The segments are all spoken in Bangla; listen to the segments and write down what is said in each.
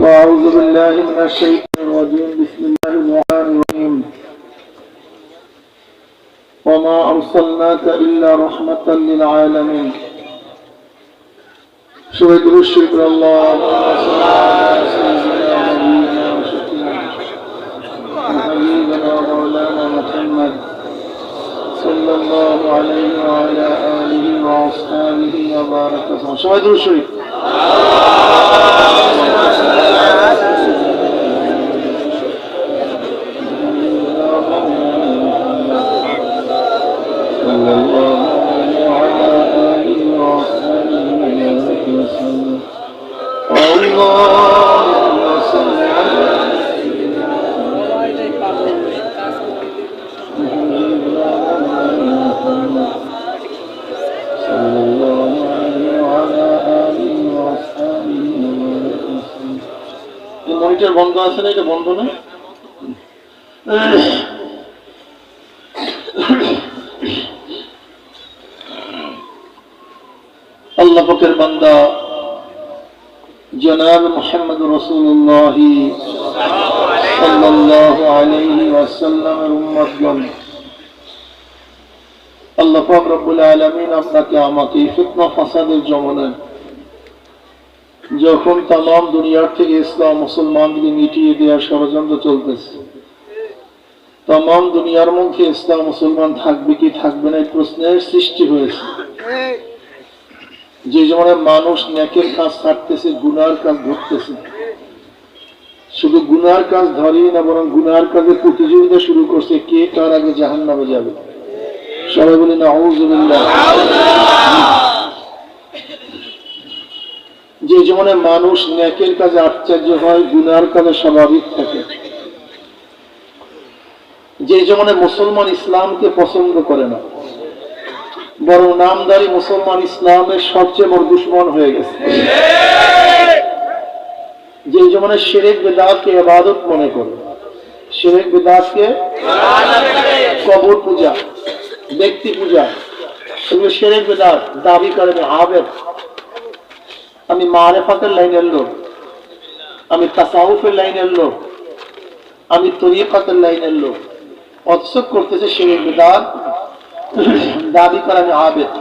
وأعوذ بالله من الشيطان الرجيم. بسم الله الرحمن الرحيم. وما أرسلناك إلا رحمة للعالمين. شهد الشكر الله وحبيبنا ومولانا محمد صلى الله عليه وعلى آله وأصحابه وبارك وسلم شهد صلى الله বন্ধ আছে না, এটা বন্ধ না? আল্লাহ পাকের বান্দা জনাব মোহাম্মদ রসুল্লাহ আল্লাহ আলামিন আপনাকে আমাকে ফিতনা ফাসাদের জমানায় যখন তাম দুনিয়ার থেকে ইসলাম মুসলমানদের মিটিয়ে দেওয়ার ষড়যন্ত্র চলতেছে তাম দুনিয়ার মধ্যে ইসলাম, মুসলমান থাকবে কি থাকবে না এই প্রশ্নের সৃষ্টি হয়েছে। যে জমানায় মানুষ ন্যাকের কাজ ছাড়তেছে, গুনার কাজ ধরতেছে। শুধু গুনার কাজ ধরেই না, বরং গুনার কাজে প্রতিযোগিতা শুরু করছে, কে কার আগে জাহান নামে যাবে? সবাই বলি না যে জীবনে মানুষ ন্যাকের কাজে আশ্চর্য হয়, গুনার কাজে স্বাভাবিক থাকে। যে জীবনে মুসলমান ইসলামকে পছন্দ করে না, বরং নামদারি মুসলমান ইসলামের সবচেয়ে বড় দুশ্মন হয়ে গেছে। যে জীবনে শেরেক বেদাতকে আবাদত মনে করে, শেরেক বেদাতকে কবর পূজা, ব্যক্তি পূজা শেরেক বেদাত, দাবি করে আবেদ আমি মারেফাতের লাইনের লোক, আমি তাসাউফের লাইনের লোক, আমি তরিকাতের লাইনের লোক। অথচ করতেছে শেরেক বেদাত, দাবি করে আমি আবেদ।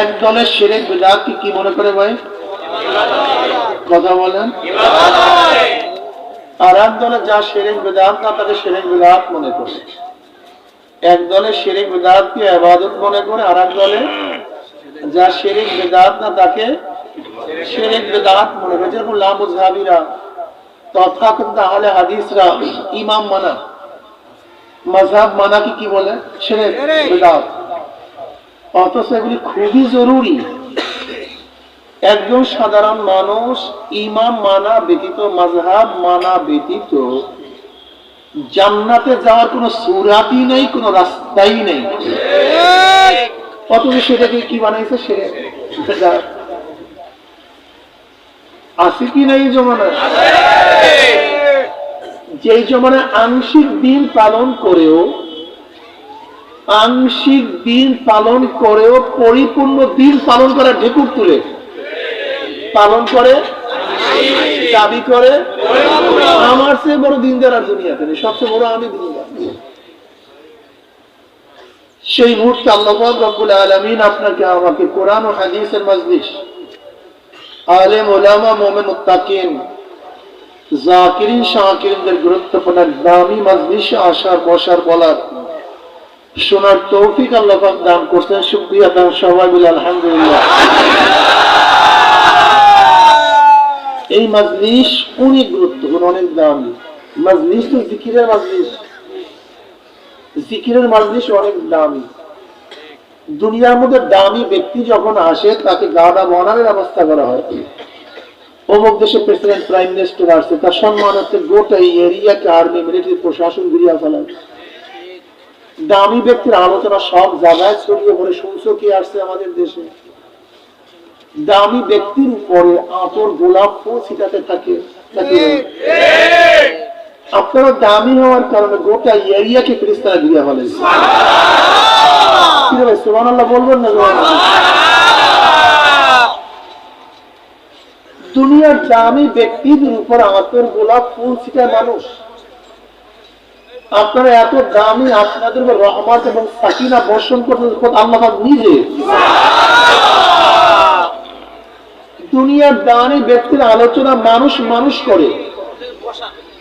এক দলের শেরেক বেদাত কি কি মনে করে ভাই? কথা বলেন। আর এক দলে যা শেরেক বেদাত না তাকে শেরেক বেদাত মনে করে। এক দলে শেরেক বেদাত কি আবাদত মনে করে, আর এক দলে যা শেরেক বেদাত না তাকে শেরেক বেদাত মনে করে যেরকম লামুজহাবিরা তথাকথিত আহলে হাদিসরা ইমাম মানা। মজাব মানা কি কি বলে? শেরেক বেদাত। অথচ এগুলি খুবই জরুরি। একজন সাধারণ মানুষ ইমাম মানা ব্যতীত মাঝহাব মানা ব্যতীত জান্নাতে যাওয়ার কোনো সুরাতই নেই, কোনো রাস্তাই নেই। অথচ সেটাকে কি বানাইছে সেরে আছে কি নাই জমানা? যেই জমানায় আংশিক দিন পালন করেও, আংশিক দিন পালন করেও পরিপূর্ণ দিন পালন করার ঢেকুর তুলে। পালন করে, দাবি করে, আমার চেয়ে বড় দিনদার আর দুনিয়াতে সবচেয়ে বড় আমি দিনদার। সেই মুহূর্তে আল্লাহ রব্বুল আলমিন আপনাকে, আমাকে কোরআন ও হাদিসের মজলিস। আলেম ওলামা মোমেন উত্তাকিন জাকিরিন, শাকিরিনদের গুরুত্বপূর্ণ দামি মজলিসে আসার, বসার, বলার শোনার তৌফিক আল্লাহ দান করছেন। শুক্রিয়া দান, সবাই বলে আলহামদুলিল্লাহ। এই মজলিস অনেক গুরুত্বপূর্ণ, অনেক দামি। মজলিস তো জিকিরের মজলিস। জিকিরের মজলিস অনেক দামি। দুনিয়ার মধ্যে দামি ব্যক্তি যখন আসে, তাকে গাদা বনারের ব্যবস্থা করা হয়। অমুক দেশে প্রেসিডেন্ট প্রাইম মিনিস্টার আসছে, তার সম্মানার্থে গোটা এই এরিয়াকে আর্মি মিলিটারি প্রশাসন ঘুরিয়া ফেলায়। দামি ব্যক্তির আলোচনা সব জায়গায় ছড়িয়ে পড়ে, শুনছো কি আসছে আমাদের দেশে? দামি ব্যক্তির উপরে আতর গোলাপ ফুল ছিটাতে থাকে আপনারা দামি হওয়ার কারণে গোটা এরিয়াকে ফিরিস্তারা ঘিরে ফেলেছে সুবহানাল্লাহ। বলবেন না দুনিয়ার দামি ব্যক্তিদের উপর আতর গোলাপ ফুল ছিটায় মানুষ। আপনারা এত দামি আপনাদের উপর রহমত এবং সাকিনা বর্ষণ করতে আল্লাহ নিজে। দুনিয়ার দামি ব্যক্তির আলোচনা মানুষ মানুষ করে।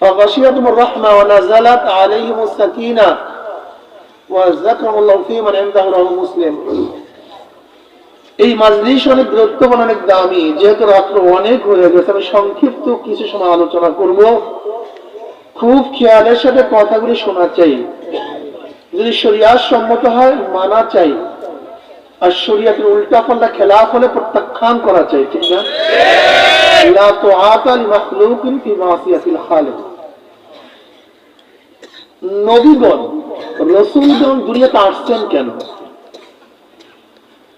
فغشيتهم الرحمه ونزلت عليهم السكينه وذكرهم الله في من عنده رواه مسلم এই মাজলিস অনেক গুরুত্বপূর্ণ অনেক দামি যেহেতু রাত্র অনেক হয়ে গেছে আমি সংক্ষিপ্ত কিছু সময় আলোচনা করব খুব খেয়ালের সাথে কথাগুলি শোনা চাই যদি শরিয়ার সম্মত হয় মানা চাই আর শরিয়াতের উল্টা পাল্টা খেলা হলে প্রত্যাখ্যান করা চাই ঠিক না লা তুআতা লিমাখলুকিন ফি মাসিয়াতিল খালিক নবীগণ রসুলগণ দুনিয়াতে আসছেন কেন?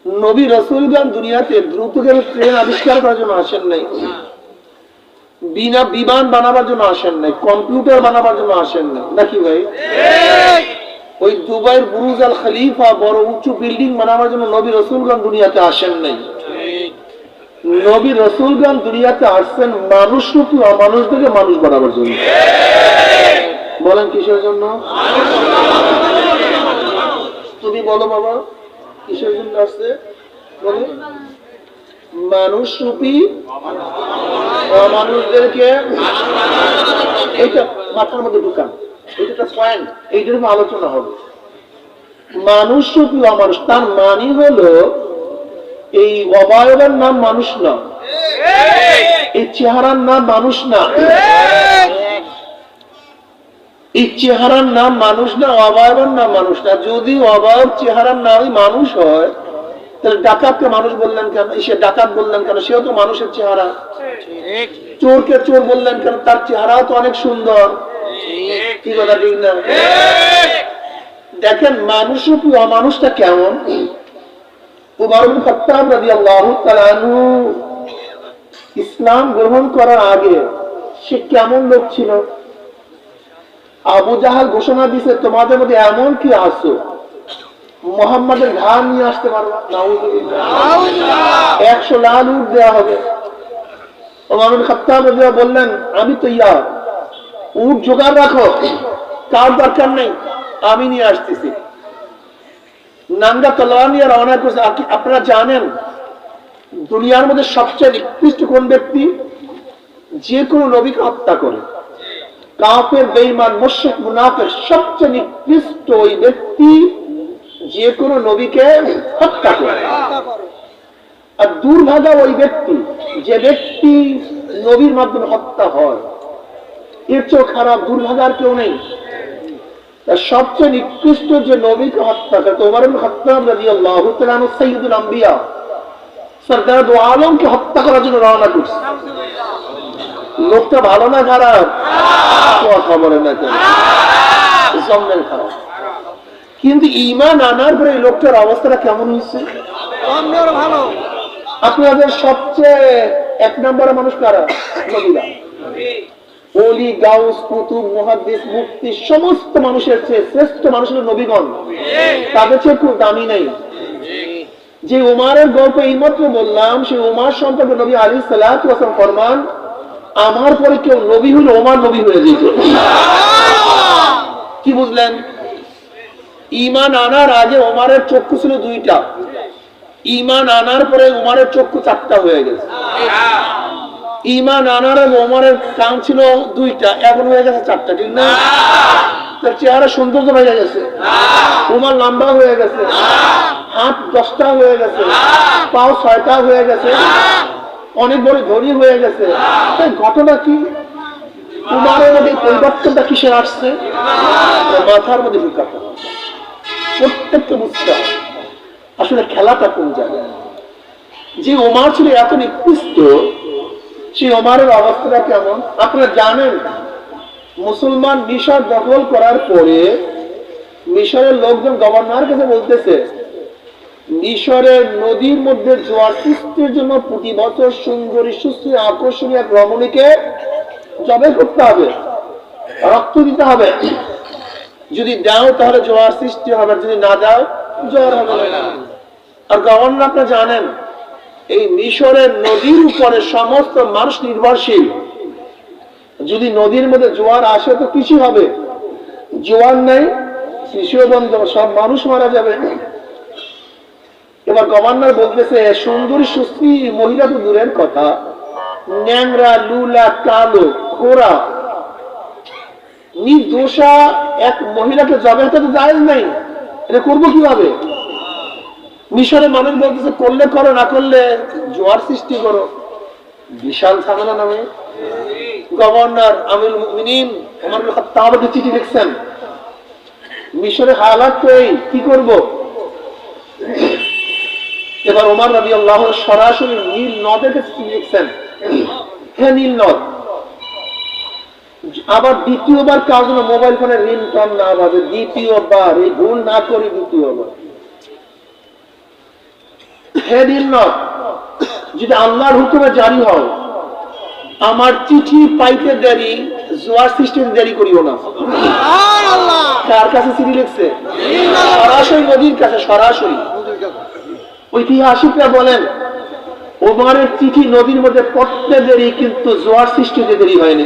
নবী রসুলগণ দুনিয়াতে দ্রুতগামী ট্রেন আবিষ্কার করার জন্য আসেন নাই। বিনা বিমান বানাবার জন্য আসেন নাই কম্পিউটার বানাবার জন্য আসেন নাই। নাকি ভাই? ওই দুবাইয়ের বুরুজ আল খলিফা বড় উঁচু বিল্ডিং বানাবার জন্য নবী রসুলগণ দুনিয়াতে আসেন নাই। নবী রসুলগণ দুনিয়াতে আসছেন মানুষ রূপী অমানুষদেরকে মানুষ বানাবার জন্য। বলেন কিসের জন্য? তুমি বলো বাবা, কিসের জন্য আসছে? বলো। মানুষ রূপী মানুষদেরকে এইটা মাথার মধ্যে ঢুকান। এইটা পয়েন্ট এইটার আলোচনা হবে। মানুষ রূপী অমানুষ, তার মানি হলো এই অবয়বের নাম মানুষ না। এই চেহারার নাম মানুষ না। এই চেহারার নাম মানুষ না অবয়বের নাম মানুষ না। যদি অবয়ব চেহারার নামই মানুষ হয়, তাহলে ডাকাতকে মানুষ বললেন কেন? সে ডাকাত বললেন কেন? সেও তো মানুষের চেহারা। চোরকে চোর বললেন কেন? তার চেহারাও তো অনেক সুন্দর। কি কথা ঠিক না? দেখেন, মানুষ অমানুষটা কেমন? ইসলাম গ্রহণ করার আগে সে কেমন লোক ছিল? আবু জাহাল ঘোষণা দিছে, তোমাদের মধ্যে এমন কি আসো মোহাম্মদের ঘাড় নিয়ে আসতে পারবা একশো লাল উঠ দেওয়া হবে। বললেন, আমি তো ইয়া উঠ জোগাড় রাখো, কার দরকার নেই, আমি নিয়ে আসতেছি। নাঙ্গা তলোয়ার নিয়ে রওনা করছে। আপনি- আপনারা জানেন, দুনিয়ার মধ্যে সবচেয়ে নিকৃষ্ট কোন ব্যক্তি? যে কোনো নবীকে হত্যা করে। কাফের, বেঈমান, মুশরিক, মুনাফিক, সবচেয়ে নিকৃষ্ট ওই ব্যক্তি যে কোনো নবীকে হত্যা করে। আর দুর্ভাগা ওই ব্যক্তি যে ব্যক্তি নবীর মাধ্যমে হত্যা হয়। এর চেয়েও খারাপ, দুর্ভাগার কেউ নেই। সবচেয়ে নিকৃষ্ট যে নবীকে হত্যা করে তোমার হত্যা রাদিয়াল্লাহু তাআলা আনহু সাইয়্যিদুল আম্বিয়া সরদার দু আলমকে হত্যা করার জন্য রওনা করছে। লোকটা ভালো না খারাপ? কথা বলে না কেন জন্মের খারাপ। কিন্তু ইমান আনার পরে এই লোকটার অবস্থাটা কেমন হয়েছে? আপনাদের সবচেয়ে এক নম্বরের মানুষ কারা? নবীরা। অলি গাউস, কুতুব, মুহাদ্দিস, মুফতি, সমস্ত মানুষের চেয়ে শ্রেষ্ঠ মানুষ হলো নবীগণ। তাদের চেয়ে খুব দামি নেই। যে উমারের গল্প এইমাত্র বললাম সেই উমার সম্পর্কে নবী আলী সালাম ফরমান, আমার পরে কেউ নবী হলে ওমার নবী হয়ে যেত। কি বুঝলেন? ইমান আনার আগে ওমারের চক্ষু ছিল দুইটা। ইমান আনার পরে উমারের চক্ষু চারটা হয়ে গেছে। ইমান আনার ওমরের কান ছিল দুইটা, এখন হয়ে গেছে চারটা, ঠিক না? তার চেহারা সৌন্দর্য হয়ে গেছে। ওমার লম্বা হয়ে গেছে। হাত দশটা হয়ে গেছে। পাও ছয়টা হয়ে গেছে। অনেক বড় ধনী হয়ে গেছে। তাই ঘটনা কি? উমারের মধ্যে পরিবর্তনটা কিসের আসছে? মাথার মধ্যে ঢুকাতে। প্রত্যেকটা বুঝতে আসলে খেলাটা কোন জায়গায়? যে ওমার ছিল এত নিকৃষ্ট সেই ওমারের অবস্থাটা কেমন আপনারা জানেন, মুসলমান মিশর দখল করার পরে মিশরের লোকজন গভর্নর কাছে বলতেছে মিশরের নদীর মধ্যে জোয়ার সৃষ্টির জন্য প্রতি বছর সুন্দরী, সুস্থ, আকর্ষণীয় রমণীকে জবে করতে হবে, রক্ত দিতে হবে যদি দাও তাহলে জোয়ার সৃষ্টি হবে, যদি না দাও, জোয়ার হবে। আর গভর্নর, আপনারা জানেন এই মিশরের নদীর উপরে সমস্ত মানুষ নির্ভরশীল। যদি নদীর মধ্যে জোয়ার আসে তো কৃষি হবে। জোয়ার নেই, কৃষিও বন্ধ, সব মানুষ মারা যাবে। এবার গভর্নর বলতেছে, সুন্দরী সুস্থি মহিলা তো দূরের কথা। ন্যাংরা, লুলা, কালো খোরা নির্দোষা এক মহিলাকে জবে তো জায়েজ নাই। এটা করব কীভাবে? মিশরে মানুষ বলতেছে করলে করো, না করলে জোয়ার সৃষ্টি করো। বিশাল ঝামেলা নামে। গভর্নর আমির ওমর বিন খাত্তাবকে চিঠি লিখছেন। মিশরে হালাত তো এই, কি করব? এবার ওমর রবি আল্লাহ সরাসরি নীল নদের কাছে চিঠি লিখছেন। হ্যাঁ নীল নদ, আবার দ্বিতীয়বার জন্য মোবাইল ফোনের ঋণ কম না ভাবে দ্বিতীয়বার, এই ভুল না করি দ্বিতীয়বার। নীল নদ যদি আল্লাহর হুকুমে জারি হয় আমার চিঠি পাইতে দেরি জোয়ার সৃষ্টিতে দেরি করিও না। কার কাছে চিঠি লিখছে? সরাসরি নদীর কাছে সরাসরি। ঐতিহাসিকরা বলেন ওমারের চিঠি নদীর মধ্যে পড়তে দেরি কিন্তু জোয়ার সৃষ্টিতে দেরি হয়নি।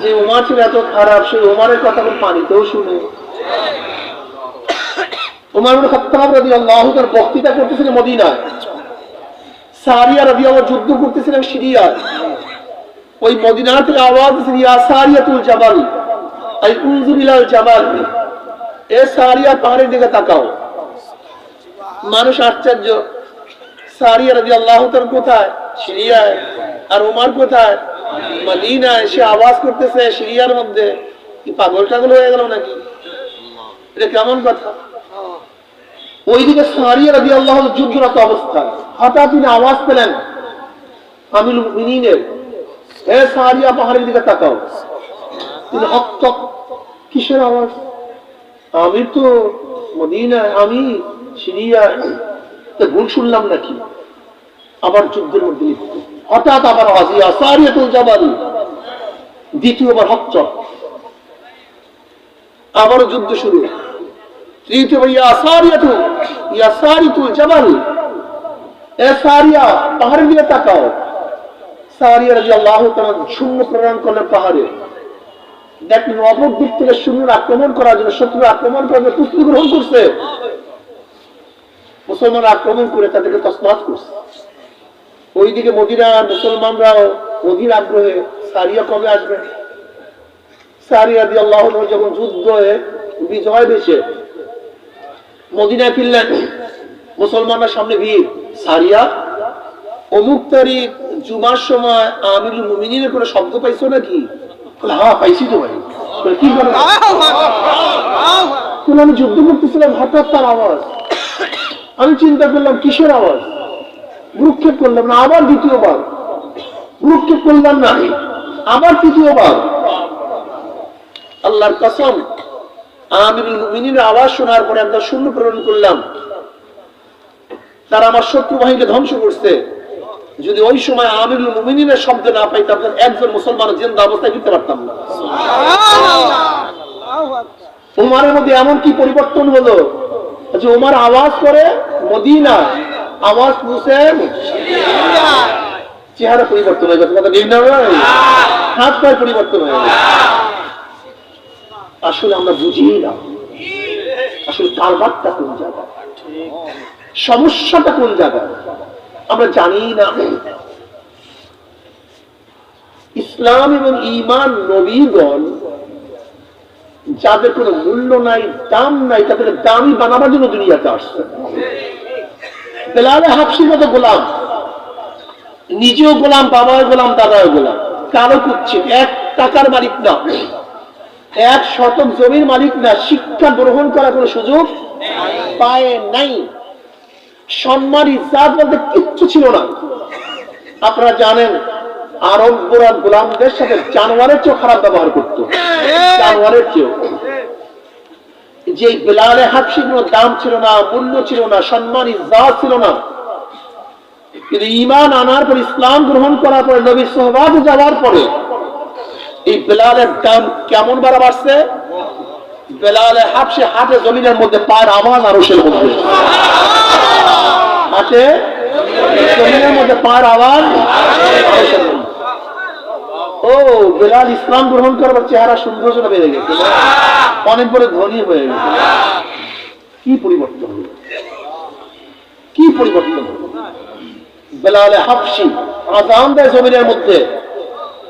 যে উমার ছিল এত খারাপ সেই উমারের কথা পানিতেও শুনে। ইবনে খাত্তাব রাদিয়াল্লাহু তার বক্তৃতা করতেছিলেন মদিনায়। সারিয়া রাদিয়াল্লাহু যুদ্ধ করতেছিলেন সিরিয়ায়। ওই মদিনা থেকে আওয়াজ ইয়া সারিয়াতুল জাবাল, আই উনজুর ইলাল জাবাল, এ সারিয়া পাহাড়ের দিকে তাকাও। মানুষ আশ্চর্য, সারিয়া রাদিয়াল্লাহু তার কোথায়? সিরিয়ায়। আর উমার কোথায়? মদিনায়। সে আওয়াজ করতেছে সিরিয়ার মধ্যে, কি পাগল টাগল হয়ে গেল নাকি? এটা কেমন কথা? ওইদিকে সারিয়া রাজি আল্লাহ যুদ্ধরত অবস্থায় হঠাৎ তিনি আওয়াজ পেলেন আমিল মিনিনের হে সারিয়া পাহাড়ের দিকে তাকাও। তিনি হক কিসের আওয়াজ? আমি তো মদিনায়, আমি সিরিয়া, তো ভুল শুনলাম নাকি? আবার যুদ্ধের মধ্যে লিপ্ত। হঠাৎ আবার আওয়াজ, ইয়া সারিয়াতুল জাবালি। দ্বিতীয়বার হক আবারও যুদ্ধ শুরু। আক্রমণ করার জন্য, শত্রুর আক্রমণ করার জন্য গ্রহণ করছে। আক্রমণ করে তাদেরকে তসমাত করছে। ওইদিকে মদিনা মুসলমানরাও অধীর আগ্রহে, সারিয়া কবে আসবে? সারিয়া দিয়ে আল্লাহ যখন যুদ্ধ বিজয় বেশে মদিনায় ফিরলেন। মুসলমানরা সামনে ভিড়। সারিয়া অমুক তারিখ জুমার সময় আমিরুল মুমিনের কোনো শব্দ পাইছো নাকি? বলে, হ্যাঁ পাইছি তো ভাই। কি আমি যুদ্ধ করতেছিলাম হঠাৎ তার আওয়াজ। আমি চিন্তা করলাম কিসের আওয়াজ? ভ্রুক্ষেপ করলাম না আবার দ্বিতীয়বার। ভ্রুক্ষেপ করলাম না। আবার তৃতীয়বার। আল্লাহর কসম আমিরুল মুমিনের আওয়াজ শোনার পরে আমরা শূন্য প্রেরণ করলাম। তারা আমার শত্রু বাহিনীকে ধ্বংস করছে। যদি ওই সময় আমিরুল মুমিনের শব্দ না একজন মুসলমান জিন্দা অবস্থায় ফিরতে পারতাম না। উমারের মধ্যে এমন কি পরিবর্তন হলো? যে উমার আওয়াজ করে মদিনা, আওয়াজ মুসেন চেহারা পরিবর্তন হয়ে গেছে। হাত পায়ের পরিবর্তন হয়ে গেছে। আসলে আমরা বুঝি না। আসলে কারবারটা কোন জায়গায় সমস্যাটা কোন জায়গায় আমরা জানি না। ইসলাম এবং ইমান নবীগণ যাদের কোনো মূল্য নাই, দাম নাই, তাদের দামি বানাবার জন্য দুনিয়াতে আসছে। বেলালে হাফসির মতো গোলাম, নিজেও গোলাম, বাবাও গোলাম, দাদাও গোলাম, কারও কুচ্ছিত, এক টাকার মালিক না। এক শতক জমির মালিক না শিক্ষা গ্রহণ করার কোনো সুযোগ পায় নাই। সম্মান ইজাত বলতে কিচ্ছু ছিল না। আপনারা জানেন, আরবরা গোলামদের সাথে জানোয়ারের চেয়েও খারাপ ব্যবহার করতো। জানোয়ারের চেয়েও। যে বেলালে হাফসি কোনো দাম ছিল না, মূল্য ছিল না, সম্মান ইজ্জাত ছিল না। কিন্তু ইমান আনার পর ইসলাম গ্রহণ করার পরে নবীর সোহবাদ যাওয়ার পরে এই বেলালের দাম কেমন বাড়া বাড়ছে? বেলালে হাফসে হাটে জমিনের মধ্যে পায়ের আওয়াজ আরসের মধ্যে। হাটে জমিনের মধ্যে পায়ের আওয়াজ ও, বেলাল ইসলাম গ্রহণ করবার চেহারা সৌন্দর্যটা বেড়ে গেছে। অনেক বড় ধনী হয়ে গেছে। কি পরিবর্তন হলো? কি পরিবর্তন হলো? বেলালে হাফসি আজান দেয় জমিনের মধ্যে।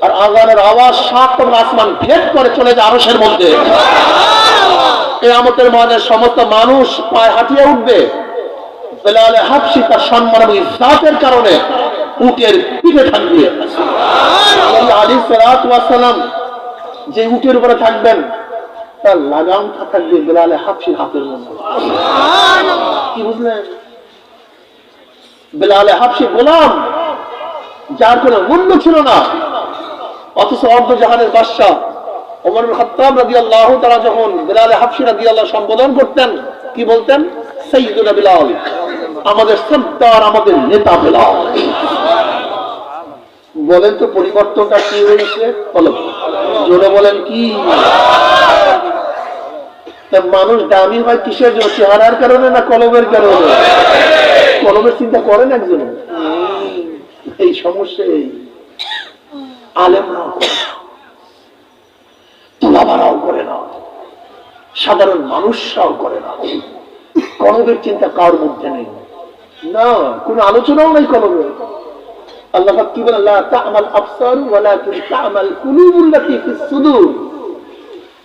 আর আজানের আওয়াজ সাত আসমান ভেদ করে চলে যায় আরসের মধ্যে। আমতের মহানের সমস্ত মানুষ পায়ে হাঁটিয়ে উঠবে। বেলালে হাফসি তার সম্মান এবং ইজ্জাতের কারণে উটের পিঠে থাকবে। আলী সালাম যে উটের উপরে থাকবেন, তার লাগামটা থাকবে বেলালে হাফসির হাতের মধ্যে। কি বুঝলেন? বেলালে হাফসি গোলাম, যার কোনো মূল্য ছিল না। অথচ অর্ধ জাহানের বাদশাহ ওমর খত্তাব রাদি আল্লাহ তারা যখন বেলালে হাফসি রাদি আল্লাহ সম্বোধন করতেন, কি বলতেন? সৈয়দুল বিলাল, আমাদের সর্দার আমাদের নেতা বেলাল। বলেন তো পরিবর্তনটা কি হয়েছে বলো। জোরে বলেন কি? মানুষ দামি হয় কিসের জন্য? চেহারার কারণে না কলমের কারণে? কলমের চিন্তা করেন একজন? এই সমস্যা এই। আলেমরাও করে না তোলাবারাও করে না। সাধারণ মানুষরাও করে না। কলমের চিন্তা কার মধ্যে নেই? না, কোনো আলোচনাও নেই কলমের আল্লাহ কি বলে তা'মাল আবসারু ওয়ালাকিন তা'মাল কুলুবুল ফিস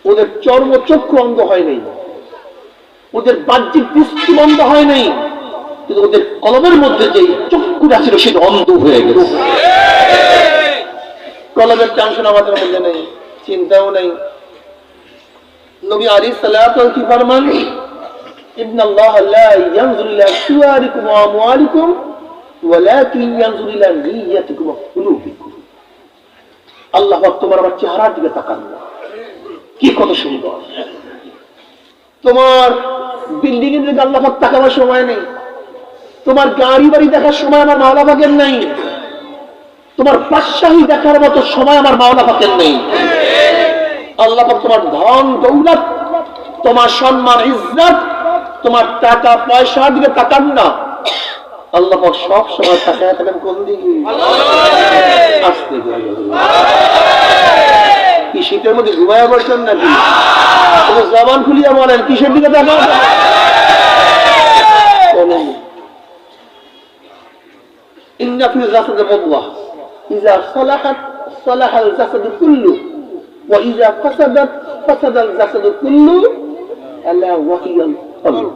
ওদের চর্ম চক্ষু অন্ধ হয় নাই। ওদের বাহ্যিক দৃষ্টি বন্ধ হয় নাই। কিন্তু ওদের কলমের মধ্যে যে চক্ষুটা ছিল, সেটা অন্ধ হয়ে গেছে। কলমের টেনশন আমাদের মধ্যে নেই, চিন্তাও নেই। নবী আলাইহিস সালাতু কি ফরমান ইন্নাল্লাহ লা ইয়ানজুরু ইলা সুওয়ারিকুম ওয়া আমওয়ালিকুম, ওয়ালাকিন ইলা নিয়্যাতিকুম ওয়া কুলুবিকুম। আল্লাহ পাক তোমার আমার চেহারার দিকে তাকান না। কি কত সুন্দর। তোমার বিল্ডিং এর দিকে আল্লাহ পাক তাকাবার সময় নেই। তোমার গাড়ি বাড়ি দেখার সময় আমার মাওলা পাকের নেই। তোমার পাশাহী দেখার মতো সময় আমার মাওলা পাতেন নেই। আল্লাহ তোমার ধন, দৌলত, তোমার সম্মান, ইজ্জত, তোমার টাকা পয়সা দিবে তাকান না। আল্লাহ সব সময় তাকায় থাকেন কোন দিকে? কি শীতের মধ্যে ঘুমায় বসেন নাকি? জবান খুলিয়া বলেন, কিসের দিকে তাকান ইন্না ফিল রাস্তাতে বদলা إذا صلحت صلح الجسد كله وإذا فسدت فسد الجسد كله ألا وهي القلب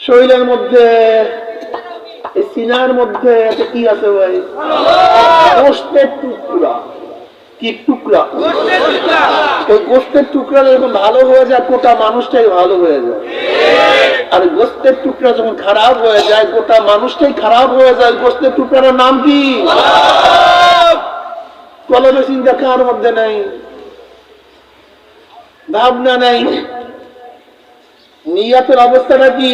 শরীরের মধ্যে এই সিনার মধ্যে একটা কি আছে ভাই গোষ্ঠের টুকরা কি টুকরা? ওই গোষ্ঠের টুকরা যখন ভালো হয়ে যায়, গোটা মানুষটাই ভালো হয়ে যায়। আর গোস্তের টুকরা যখন খারাপ হয়ে যায়, গোটা মানুষটাই খারাপ হয়ে যায় গোস্তের টুকরার নাম কি? কলমে চিন্তা কার মধ্যে নাই, ভাবনা নাই। নিয়াতের অবস্থাটা কি?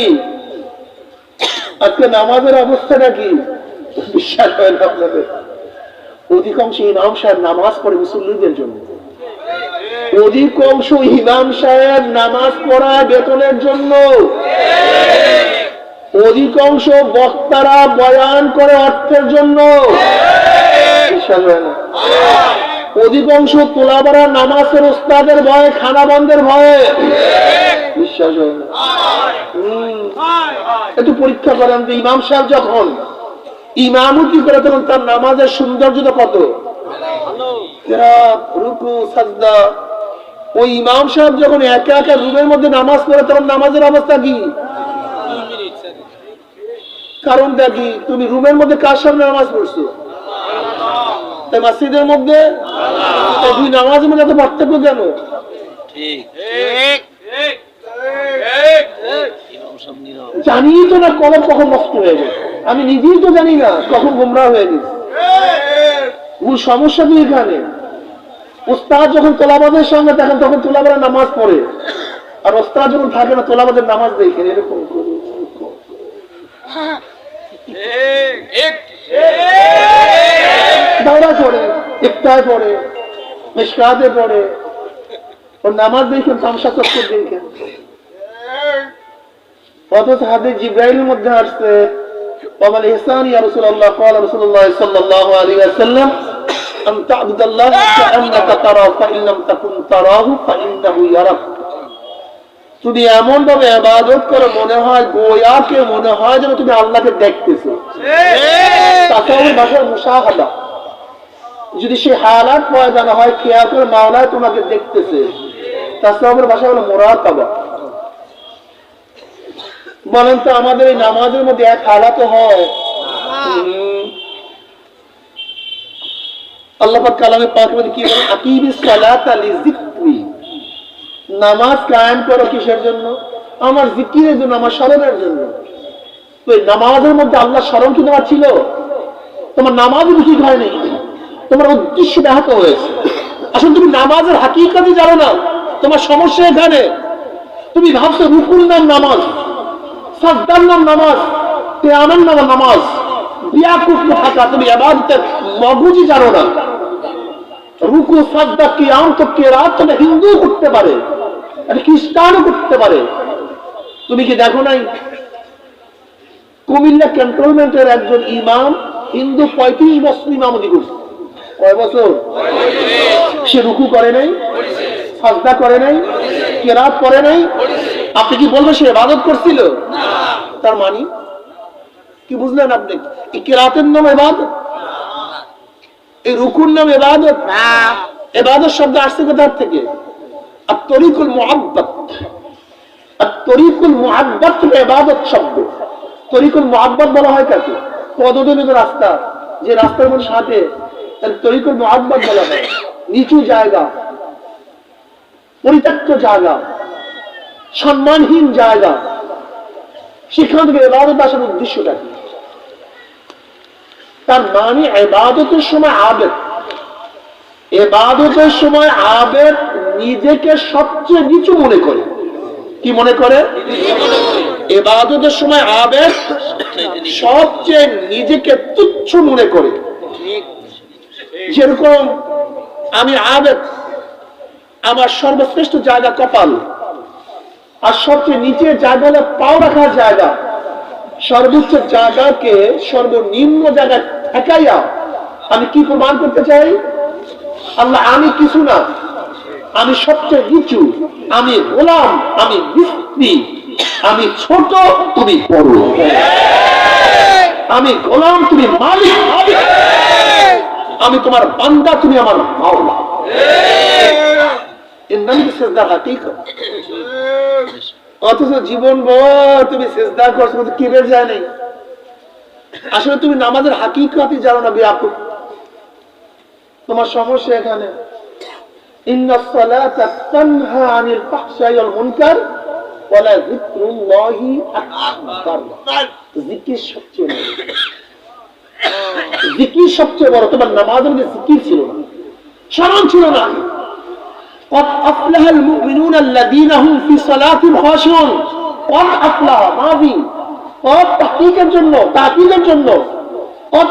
আজকে নামাজের অবস্থাটা কি? বিশ্বাস হয় না আপনাদের। অধিকাংশ ইমাম সাহেব নামাজ পড়ে মুসল্লিদের জন্য। অধিকাংশ ইমাম সাহেব নামাজ পড়া বেতনের জন্য। অধিকাংশ বক্তারা বয়ান করে অর্থের জন্য। অধিকাংশ তোলাবাড়া নামাজের ওস্তাদের ভয়ে খানা বন্ধের ভয়ে। বিশ্বাস হয় না। একটু পরীক্ষা করেন যে ইমাম সাহেব যখন ইমামতি করে তখন তার নামাজের সৌন্দর্যতা কত? রুকু সাজদা। ওই ইমাম সাহেব যখন একা একা রুমের মধ্যে নামাজ পড়ে তখন নামাজের অবস্থা কি? কারণটা কি? তুমি রুমের মধ্যে কার সামনে নামাজ পড়ছো? তাই মসজিদের মধ্যে? তাই দুই নামাজের মধ্যে এত পার্থক্য কেন? জানি তো না কলম কখন নষ্ট হয়ে গেছে আমি নিজেই তো জানি না কখন গুমরা হয়ে গেছি মূল সমস্যা কি এখানে। উস্তাদ যখন তোলাবাদের সঙ্গে দেখেন, তখন তোলাবাদের নামাজ পড়ে। আর ওস্তাদ যখন থাকে না তোলাবাদের নামাজ দেখেন এরকম নামাজ দেখেন তামসা চক্কর দেখেন অথচ হাদিস জিব্রাইলের মধ্যে আসছে وما الإحسان يا رسول الله قال رسول الله صلى الله عليه وسلم أن تعبد الله كأنك تراه فإن لم تكن تراه فإنه يراك তুমি এমন ভাবে আবাদত করো মনে হয় গোয়াকে মনে হয় যেন তুমি আল্লাহকে দেখতেছো তাসাউর ভাষার মুশাহাদা যদি সে হালাত পয়দা না হয় খেয়াল করে মাওলায় তোমাকে দেখতেছে তাসাউর ভাষা হলো মোরাকাবা বলেন তো আমাদের এই নামাজের মধ্যে এক হালাত হয়। আল্লাহ পাক কালামে মধ্যে কি আকিবিস সালাতা লিযিকরি নামাজ কায়েম করো কিসের জন্য? আমার জিকিরের জন্য, আমার স্মরণের জন্য। তো এই নামাজের মধ্যে আল্লাহ স্মরণ কি তোমার ছিল? তোমার নামাজই ঠিক হয়নি। তোমার উদ্দেশ্য ব্যাহত হয়েছে। আসলে তুমি নামাজের হাকিকতই জানো না। তোমার সমস্যা এখানে। তুমি ভাবছ রুকুল নাম নামাজ। সাজদার নাম নামাজ তেয়ামের নাম নামাজ, বিয়াকুফ থাকা তুমি আবাদতের মগজই জানো না। রুকু, সাজদা, কিয়াম তো কেরাত তো হিন্দু করতে পারে একটা খ্রিস্টানও করতে পারে। তুমি কি দেখো নাই? কুমিল্লা ক্যান্টনমেন্টের একজন ইমাম, হিন্দু পঁয়ত্রিশ বছর ইমামতি করছে। কয় বছর? সে রুকু করে নাই, সাজদা করে নাই, কেরাত করে নাই। আপনি কি বলবেন সে ইবাদত করছিল? তার মানি? কি বুঝলেন আপনি? এই কেরাতের নাম এবাদত? এই রুকুর নাম এবাদত? এবাদত শব্দ আসছে কোথার থেকে? আর তরিকুল মোহাব্বত। আর তরিকুল মোহাব্বত এবাদত শব্দ। তরিকুল মোহাব্বত বলা হয় কাকে? পদদলিত রাস্তা। যে রাস্তার মধ্যে সাথে তাহলে তরিকুল মোহাব্বত বলা হয়। নিচু জায়গা। পরিত্যক্ত জায়গা। সম্মানহীন জায়গা। সেখান থেকে এবাদত আসার উদ্দেশ্যটা কি? তার মানে এবাদতের সময় আবেদ এবাদতের সময় আবেদ নিজেকে সবচেয়ে নিচু মনে করে। কি মনে করে? এবাদতের সময় আবেদ সবচেয়ে নিজেকে তুচ্ছ মনে করে। যেরকম আমি আবেদ আমার সর্বশ্রেষ্ঠ জায়গা কপাল। আর সবচেয়ে নিচে জায়গা হলো পাও রাখার জায়গা। সর্বোচ্চ জায়গাকে সর্বনিম্ন জায়গায় ঠেকাইয়া আমি কি প্রমাণ করতে চাই? আল্লাহ আমি কিছু না। আমি সবচেয়ে নিচু। আমি গোলাম। আমি মিস্ত্রি আমি ছোট, তুমি বড়। আমি গোলাম, তুমি মালিক আমি তোমার বান্দা, তুমি আমার মাওলা। এর নাম হাকিকত অথচ জীবন ভর তুমি সেজদা করছ, কিন্তু কি বের যায় নাই? আসলে তুমি নামাজের হাকিকতই জানো না ব্যাপক তোমার সমস্যা এখানে। জিকির সবচেয়ে বড়। তোমার ছিল না। স্মরণ ছিল না। قد أفلح المؤمنون الذين هم في صلاتهم خاشعون قد أفلح মাদি قد তাহকিকের জন্য তাকিদের জন্য قد